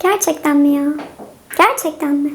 Gerçekten mi ya? Gerçekten mi?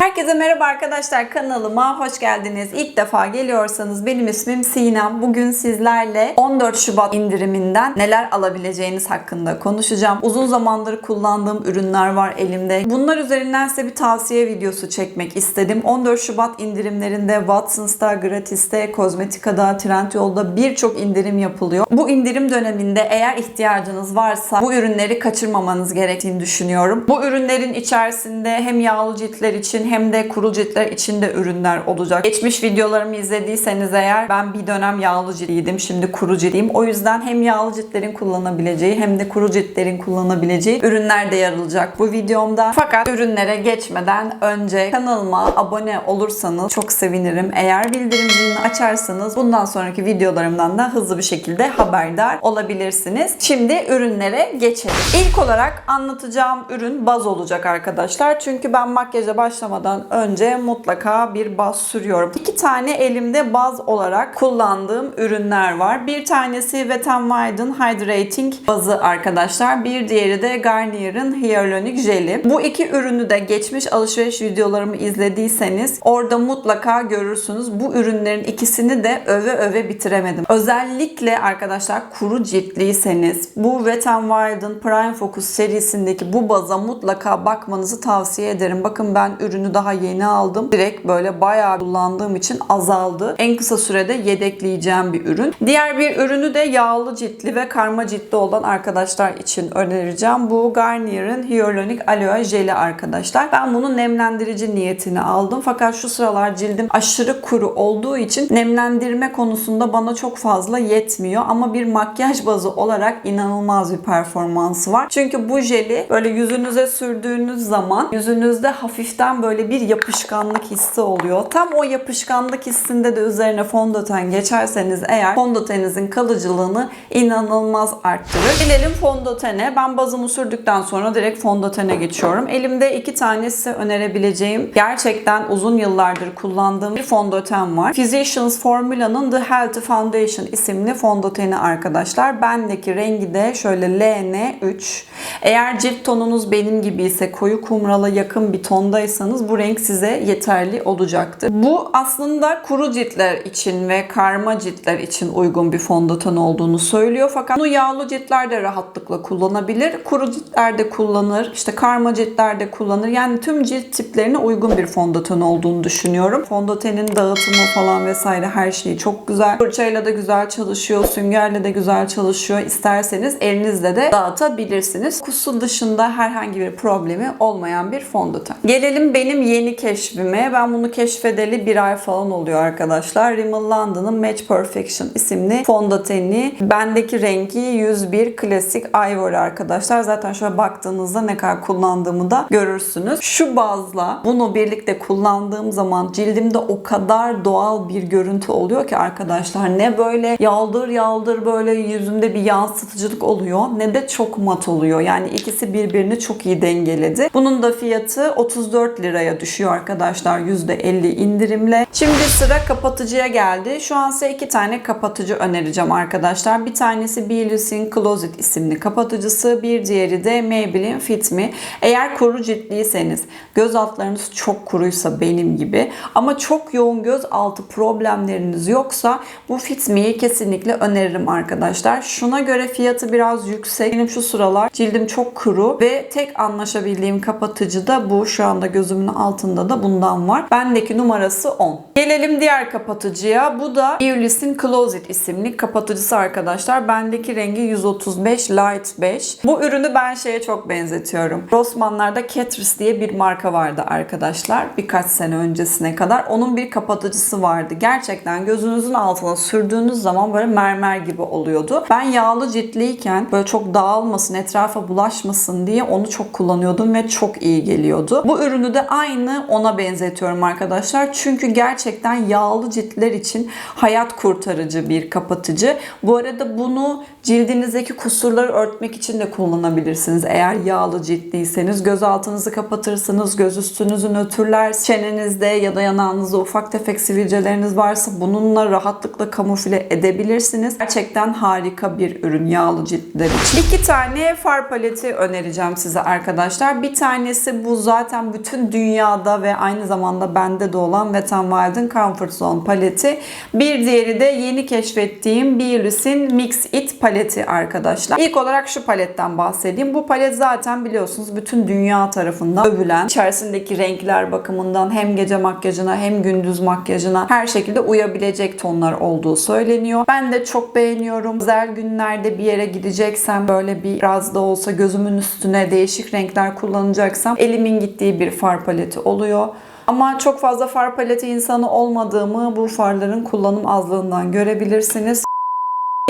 Herkese merhaba arkadaşlar kanalıma hoş geldiniz. İlk defa geliyorsanız benim ismim Sinem. Bugün sizlerle 14 Şubat indiriminden neler alabileceğiniz hakkında konuşacağım. Uzun zamandır kullandığım ürünler var elimde. Bunlar üzerinden size bir tavsiye videosu çekmek istedim. 14 Şubat indirimlerinde Watsons'ta, Gratis'te, Kozmetika'da, Trendyol'da birçok indirim yapılıyor. Bu indirim döneminde eğer ihtiyacınız varsa bu ürünleri kaçırmamanız gerektiğini düşünüyorum. Bu ürünlerin içerisinde hem yağlı ciltler için hem de kuru ciltler için de ürünler olacak. Geçmiş videolarımı izlediyseniz eğer ben bir dönem yağlı ciltliydim. Şimdi kuru ciltliyim. O yüzden hem yağlı ciltlerin kullanabileceği hem de kuru ciltlerin kullanabileceği ürünler de yer alacak bu videomda. Fakat ürünlere geçmeden önce kanalıma abone olursanız çok sevinirim. Eğer bildirim zilini açarsanız bundan sonraki videolarımdan da hızlı bir şekilde haberdar olabilirsiniz. Şimdi ürünlere geçelim. İlk olarak anlatacağım ürün baz olacak arkadaşlar. Çünkü ben makyaja başlamadan önce mutlaka bir baz sürüyorum. İki tane elimde baz olarak kullandığım ürünler var. Bir tanesi Wet n Wild'ın Hydrating bazı arkadaşlar. Bir diğeri de Garnier'ın Hyaluronic Jeli. Bu iki ürünü de geçmiş alışveriş videolarımı izlediyseniz orada mutlaka görürsünüz. Bu ürünlerin ikisini de öve öve bitiremedim. Özellikle arkadaşlar kuru ciltliyseniz bu Wet n Wild'ın Prime Focus serisindeki bu baza mutlaka bakmanızı tavsiye ederim. Bakın ben ürünü daha yeni aldım. Direkt böyle bayağı kullandığım için azaldı. En kısa sürede yedekleyeceğim bir ürün. Diğer bir ürünü de yağlı ciltli ve karma ciltli olan arkadaşlar için önereceğim. Bu Garnier'ın Hyaluronic Aloe Jeli arkadaşlar. Ben bunu nemlendirici niyetine aldım. Fakat şu sıralar cildim aşırı kuru olduğu için nemlendirme konusunda bana çok fazla yetmiyor. Ama bir makyaj bazı olarak inanılmaz bir performansı var. Çünkü bu jeli böyle yüzünüze sürdüğünüz zaman yüzünüzde hafiften böyle bir yapışkanlık hissi oluyor. Tam o yapışkanlık hissinde de üzerine fondöten geçerseniz eğer fondöteninizin kalıcılığını inanılmaz arttırır. Gelelim fondötene. Ben bazımı sürdükten sonra direkt fondötene geçiyorum. Elimde iki tane size önerebileceğim gerçekten uzun yıllardır kullandığım bir fondöten var. Physicians Formula'nın The Healthy Foundation isimli fondöteni arkadaşlar. Bendeki rengi de şöyle LN3. Eğer cilt tonunuz benim gibi ise koyu kumrala yakın bir tondaysanız bu renk size yeterli olacaktır. Bu aslında kuru ciltler için ve karma ciltler için uygun bir fondöten olduğunu söylüyor. Fakat bunu yağlı ciltler de rahatlıkla kullanabilir. Kuru ciltler de kullanır. işte karma ciltler de kullanır. Yani tüm cilt tiplerine uygun bir fondöten olduğunu düşünüyorum. Fondötenin dağıtımı falan vesaire her şeyi çok güzel. Fırçayla da güzel çalışıyor. Süngerle de güzel çalışıyor. İsterseniz elinizle de dağıtabilirsiniz. Kusu dışında herhangi bir problemi olmayan bir fondöten. Gelelim benim yeni keşfime. Ben bunu keşfedeli bir ay falan oluyor arkadaşlar. Rimmel London'ın Match Perfection isimli fondöteni. Bendeki rengi 101 klasik Ivory arkadaşlar. Zaten şöyle baktığınızda ne kadar kullandığımı da görürsünüz. Şu bazla bunu birlikte kullandığım zaman cildimde o kadar doğal bir görüntü oluyor ki arkadaşlar. Ne böyle yaldır yaldır böyle yüzümde bir yansıtıcılık oluyor ne de çok mat oluyor. Yani ikisi birbirini çok iyi dengeledi. Bunun da fiyatı 34 liraya düşüyor arkadaşlar %50 indirimle. Şimdi sıra kapatıcıya geldi. Şu an size iki tane kapatıcı önereceğim arkadaşlar. Bir tanesi Bielis'in Closet isimli kapatıcısı. Bir diğeri de Maybelline Fit Me. Eğer kuru ciltliyseniz, göz altlarınız çok kuruysa benim gibi ama çok yoğun göz altı problemleriniz yoksa bu Fit Me'yi kesinlikle öneririm arkadaşlar. Şuna göre fiyatı biraz yüksek. Benim şu sıralar cildim çok kuru ve tek anlaşabildiğim kapatıcı da bu. Şu anda gözümün altında da bundan var. Bendeki numarası 10. Gelelim diğer kapatıcıya. Bu da Beulis'in Closet isimli kapatıcısı arkadaşlar. Bendeki rengi 135 Light 5. Bu ürünü ben şeye çok benzetiyorum. Rossmann'larda Catrice diye bir marka vardı arkadaşlar. Birkaç sene öncesine kadar. Onun bir kapatıcısı vardı. Gerçekten gözünüzün altına sürdüğünüz zaman böyle mermer gibi oluyordu. Ben yağlı ciltliyken böyle çok dağılmasın, etrafa bulaşmasın diye onu çok kullanıyordum ve çok iyi geliyordu. Bu ürünü de aynı ona benzetiyorum arkadaşlar. Çünkü gerçekten yağlı ciltler için hayat kurtarıcı bir kapatıcı. Bu arada bunu cildinizdeki kusurları örtmek için de kullanabilirsiniz. Eğer yağlı ciltliyseniz göz altınızı kapatırsınız, göz üstünüzü nötrler, çenenizde ya da yanağınızda ufak tefek sivilceleriniz varsa bununla rahatlıkla kamufle edebilirsiniz. Gerçekten harika bir ürün yağlı ciltler için. İki tane far paleti önereceğim size arkadaşlar. Bir tanesi bu zaten bütün dünyada ve aynı zamanda bende de olan Wet n Wild'ın Comfort Zone paleti. Bir diğeri de yeni keşfettiğim Biolus'in Mix It paleti arkadaşlar. İlk olarak şu paletten bahsedeyim. Bu palet zaten biliyorsunuz bütün dünya tarafından övülen, içerisindeki renkler bakımından hem gece makyajına hem gündüz makyajına her şekilde uyabilecek tonlar olduğu söyleniyor. Ben de çok beğeniyorum. Özel günlerde bir yere gideceksem böyle bir biraz da olsa gözümün üstüne değişik renkler kullanacaksam elimin gittiği bir far paleti oluyor. Ama çok fazla far paleti insanı olmadığımı bu farların kullanım azlığından görebilirsiniz.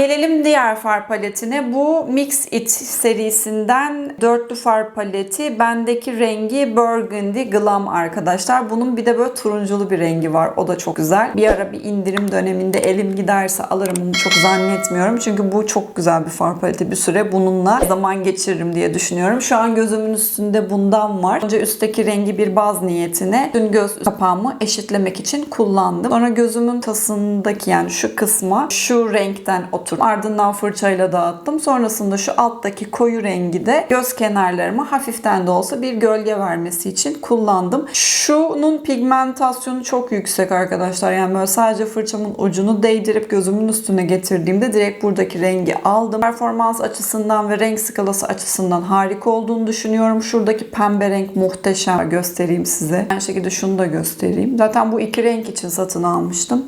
Gelelim diğer far paletine. Bu Mix It serisinden dörtlü far paleti. Bendeki rengi Burgundy Glam arkadaşlar. Bunun bir de böyle turunculu bir rengi var. O da çok güzel. Bir ara bir indirim döneminde elim giderse alırım. Bunu çok zannetmiyorum. Çünkü bu çok güzel bir far paleti. Bir süre bununla zaman geçiririm diye düşünüyorum. Şu an gözümün üstünde bundan var. Önce üstteki rengi bir baz niyetine dün göz kapağımı eşitlemek için kullandım. Sonra gözümün tasındaki yani şu kısma şu renkten otur. Ardından fırçayla dağıttım. Sonrasında şu alttaki koyu rengi de göz kenarlarıma hafiften de olsa bir gölge vermesi için kullandım. Şunun pigmentasyonu çok yüksek arkadaşlar. Yani böyle sadece fırçamın ucunu değdirip gözümün üstüne getirdiğimde direkt buradaki rengi aldım. Performans açısından ve renk skalası açısından harika olduğunu düşünüyorum. Şuradaki pembe renk muhteşem. Göstereyim size. Aynı şekilde şunu da göstereyim. Zaten bu iki renk için satın almıştım.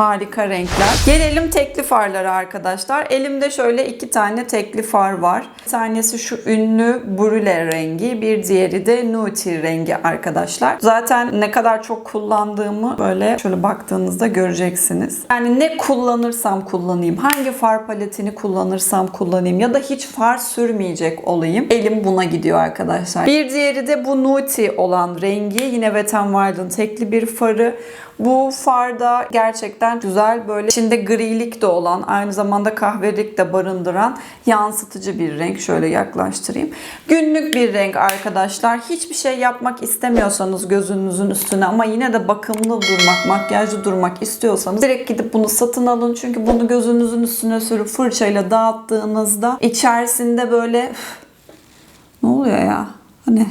Harika renkler. Gelelim tekli farlara arkadaşlar. Elimde şöyle iki tane tekli far var. Bir tanesi şu ünlü brûlée rengi, bir diğeri de nude rengi arkadaşlar. Zaten ne kadar çok kullandığımı böyle şöyle baktığınızda göreceksiniz. Yani ne kullanırsam kullanayım, hangi far paletini kullanırsam kullanayım ya da hiç far sürmeyecek olayım. Elim buna gidiyor arkadaşlar. Bir diğeri de bu nude olan rengi. Yine Wet n Wild'ın tekli bir farı. Bu farda gerçekten güzel böyle içinde grilik de olan aynı zamanda kahvelik de barındıran yansıtıcı bir renk. Şöyle yaklaştırayım. Günlük bir renk arkadaşlar. Hiçbir şey yapmak istemiyorsanız gözünüzün üstüne ama yine de bakımlı durmak, makyajlı durmak istiyorsanız direkt gidip bunu satın alın. Çünkü bunu gözünüzün üstüne sürüp fırçayla dağıttığınızda içerisinde böyle ne oluyor ya? Hani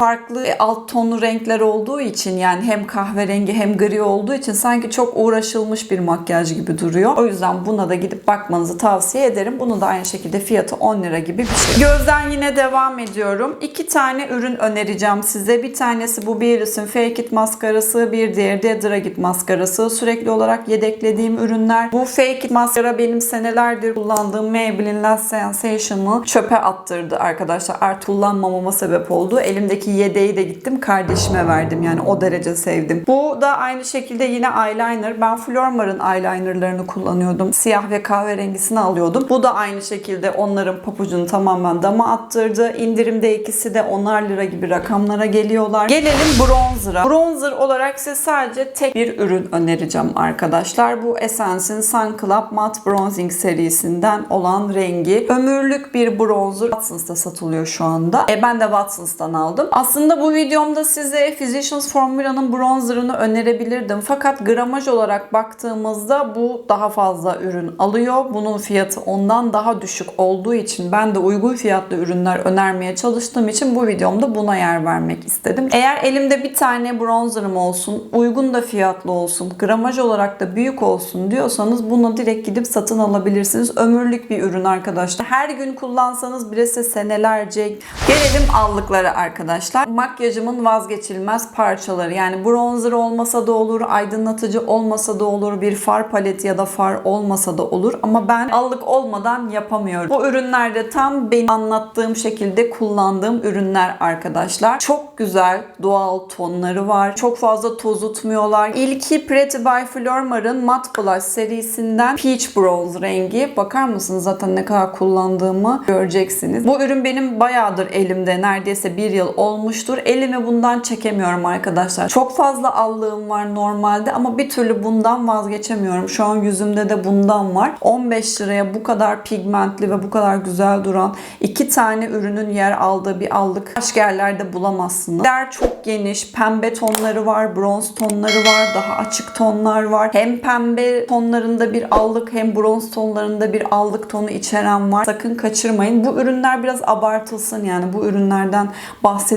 farklı alt tonlu renkler olduğu için yani hem kahverengi hem gri olduğu için sanki çok uğraşılmış bir makyaj gibi duruyor. O yüzden buna da gidip bakmanızı tavsiye ederim. Bunu da aynı şekilde fiyatı 10 lira gibi bir şey. Gözden yine devam ediyorum. İki tane ürün önereceğim size. Bir tanesi bu Biolus'un Fake It maskarası, bir diğeri de Dragit maskarası. Sürekli olarak yedeklediğim ürünler. Bu Fake It maskara benim senelerdir kullandığım Maybelline Last Sensation'ı çöpe attırdı arkadaşlar. Artık kullanmamama sebep oldu. Elimdeki yedeği de gittim kardeşime verdim. Yani o derece sevdim. Bu da aynı şekilde yine eyeliner. Ben Flormar'ın eyelinerlarını kullanıyordum. Siyah ve kahverengisini alıyordum. Bu da aynı şekilde onların papucunu tamamen dama attırdı. İndirimde ikisi de onar lira gibi rakamlara geliyorlar. Gelelim bronzer'a. Bronzer olarak size sadece tek bir ürün önereceğim arkadaşlar. Bu Essence'in Sun Club Matte Bronzing serisinden olan rengi. Ömürlük bir bronzer. Watsons'ta satılıyor şu anda. E ben de Watsons'tan aldım. Aslında bu videomda size Physicians Formula'nın bronzerını önerebilirdim. Fakat gramaj olarak baktığımızda bu daha fazla ürün alıyor. Bunun fiyatı ondan daha düşük olduğu için ben de uygun fiyatlı ürünler önermeye çalıştığım için bu videomda buna yer vermek istedim. Eğer elimde bir tane bronzerım olsun, uygun da fiyatlı olsun, gramaj olarak da büyük olsun diyorsanız bunu direkt gidip satın alabilirsiniz. Ömürlük bir ürün arkadaşlar. Her gün kullansanız bile size senelerce. Gelelim allıklara arkadaşlar. Makyajımın vazgeçilmez parçaları. Yani bronzer olmasa da olur, aydınlatıcı olmasa da olur, bir far paleti ya da far olmasa da olur. Ama ben allık olmadan yapamıyorum. Bu ürünlerde tam benim anlattığım şekilde kullandığım ürünler arkadaşlar. Çok güzel doğal tonları var. Çok fazla tozutmuyorlar. İlki Pretty by Flormar'ın Matte Blush serisinden Peach Bronze rengi. Bakar mısınız zaten ne kadar kullandığımı göreceksiniz. Bu ürün benim bayağıdır elimde. Neredeyse bir yıl oldu olmuştur. Elimi bundan çekemiyorum arkadaşlar. Çok fazla allığım var normalde ama bir türlü bundan vazgeçemiyorum. Şu an yüzümde de bundan var. 15 liraya bu kadar pigmentli ve bu kadar güzel duran iki tane ürünün yer aldığı bir allık başka yerlerde bulamazsınız. Der çok geniş. Pembe tonları var, bronz tonları var, daha açık tonlar var. Hem pembe tonlarında bir allık hem bronz tonlarında bir allık tonu içeren var. Sakın kaçırmayın. Bu ürünler biraz abartılsın yani bu ürünlerden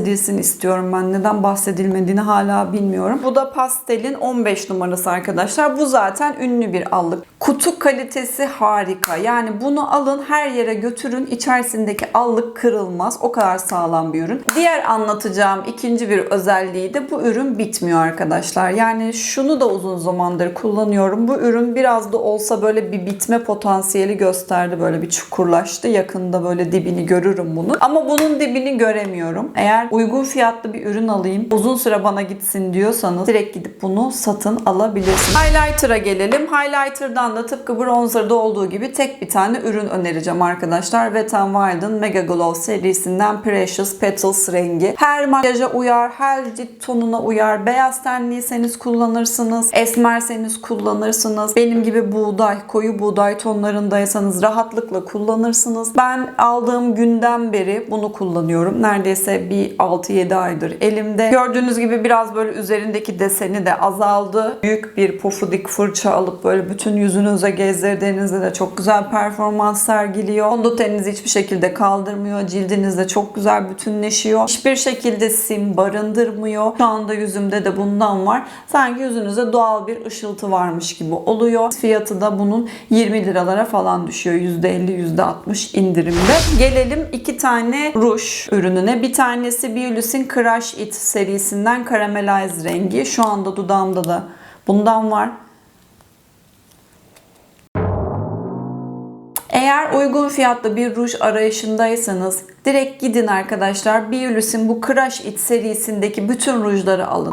bahsedilsin istiyorum ben. Neden bahsedilmediğini hala bilmiyorum. Bu da pastelin 15 numarası arkadaşlar. Bu zaten ünlü bir allık. Kutu kalitesi harika. Yani bunu alın her yere götürün. İçerisindeki allık kırılmaz. O kadar sağlam bir ürün. Diğer anlatacağım ikinci bir özelliği de bu ürün bitmiyor arkadaşlar. Yani şunu da uzun zamandır kullanıyorum. Bu ürün biraz da olsa böyle bir bitme potansiyeli gösterdi. Böyle bir çukurlaştı. Yakında böyle dibini görürüm bunu. Ama bunun dibini göremiyorum. Eğer uygun fiyatlı bir ürün alayım, uzun süre bana gitsin diyorsanız direkt gidip bunu satın alabilirsiniz. Highlighter'a gelelim. Highlighter'dan da tıpkı bronzer'da olduğu gibi tek bir tane ürün önereceğim arkadaşlar. Wet n Wild'ın Mega Glow serisinden Precious Petals rengi. Her makyaja uyar, her cilt tonuna uyar. Beyaz tenliyseniz kullanırsınız, esmerseniz kullanırsınız. Benim gibi buğday, koyu buğday tonlarındaysanız rahatlıkla kullanırsınız. Ben aldığım günden beri bunu kullanıyorum. Neredeyse bir 6-7 aydır elimde. Gördüğünüz gibi biraz böyle üzerindeki deseni de azaldı. Büyük bir pofudik fırça alıp böyle bütün yüzünüze gezdirdiğinizde de çok güzel performans sergiliyor. Fondöteninizi hiçbir şekilde kaldırmıyor. Cildinizde çok güzel bütünleşiyor. Hiçbir şekilde sim barındırmıyor. Şu anda yüzümde de bundan var. Sanki yüzünüzde doğal bir ışıltı varmış gibi oluyor. Fiyatı da bunun 20 liralara falan düşüyor. %50, %60 indirimde. Gelelim iki tane ruj ürününe. Bir tanesi Biolus'in Crush It serisinden Caramelize rengi. Şu anda dudağımda da bundan var. Eğer uygun fiyatlı bir ruj arayışındaysanız direkt gidin arkadaşlar. Biolus'in bu Crush It serisindeki bütün rujları alın.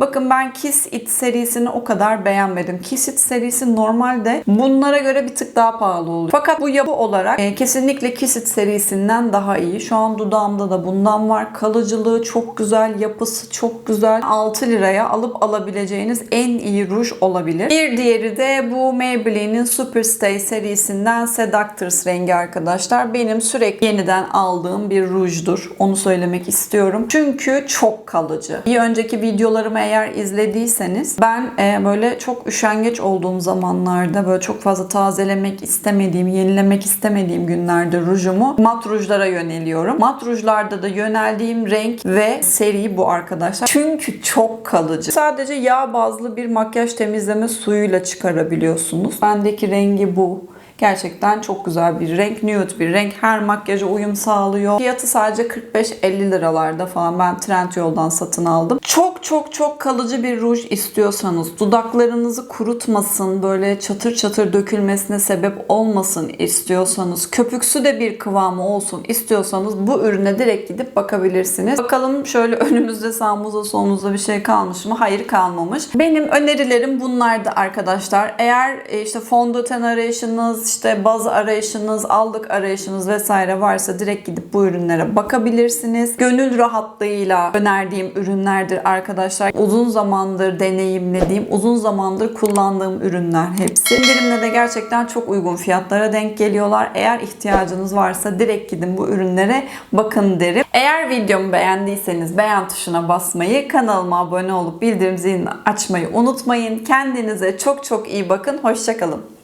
Bakın ben Kiss It serisini o kadar beğenmedim. Kiss It serisi normalde bunlara göre bir tık daha pahalı oluyor. Fakat bu yapı olarak e, kesinlikle Kiss It serisinden daha iyi. Şu an dudağımda da bundan var. Kalıcılığı çok güzel, yapısı çok güzel. 6 liraya alıp alabileceğiniz en iyi ruj olabilir. Bir diğeri de bu Maybelline'in Superstay serisinden Seductress rengi arkadaşlar. Benim sürekli yeniden aldığım bir rujdur. Onu söylemek istiyorum. Çünkü çok kalıcı. Bir önceki videolarımı eğer izlediyseniz ben e, böyle çok üşengeç olduğum zamanlarda böyle çok fazla tazelemek istemediğim, yenilemek istemediğim günlerde rujumu mat rujlara yöneliyorum. Mat rujlarda da yöneldiğim renk ve seri bu arkadaşlar. Çünkü çok kalıcı. Sadece yağ bazlı bir makyaj temizleme suyuyla çıkarabiliyorsunuz. Bendeki rengi bu. Gerçekten çok güzel bir renk. Nude bir renk. Her makyaja uyum sağlıyor. Fiyatı sadece 45-50 liralarda falan. Ben Trendyol'dan satın aldım. Çok çok çok kalıcı bir ruj istiyorsanız, dudaklarınızı kurutmasın, böyle çatır çatır dökülmesine sebep olmasın istiyorsanız, köpüksü de bir kıvamı olsun istiyorsanız bu ürüne direkt gidip bakabilirsiniz. Bakalım şöyle önümüzde sağımızda solumuzda bir şey kalmış mı? Hayır kalmamış. Benim önerilerim bunlardı arkadaşlar. Eğer e, işte fondöten arayışınız, işte baz arayışınız, aldık arayışınız vesaire varsa direkt gidip bu ürünlere bakabilirsiniz. Gönül rahatlığıyla önerdiğim ürünlerdir arkadaşlar. Uzun zamandır deneyimlediğim, uzun zamandır kullandığım ürünler hepsi. İndirimle de gerçekten çok uygun fiyatlara denk geliyorlar. Eğer ihtiyacınız varsa direkt gidin bu ürünlere bakın derim. Eğer videomu beğendiyseniz beğen tuşuna basmayı, kanalıma abone olup bildirim zilini açmayı unutmayın. Kendinize çok çok iyi bakın. Hoşçakalın.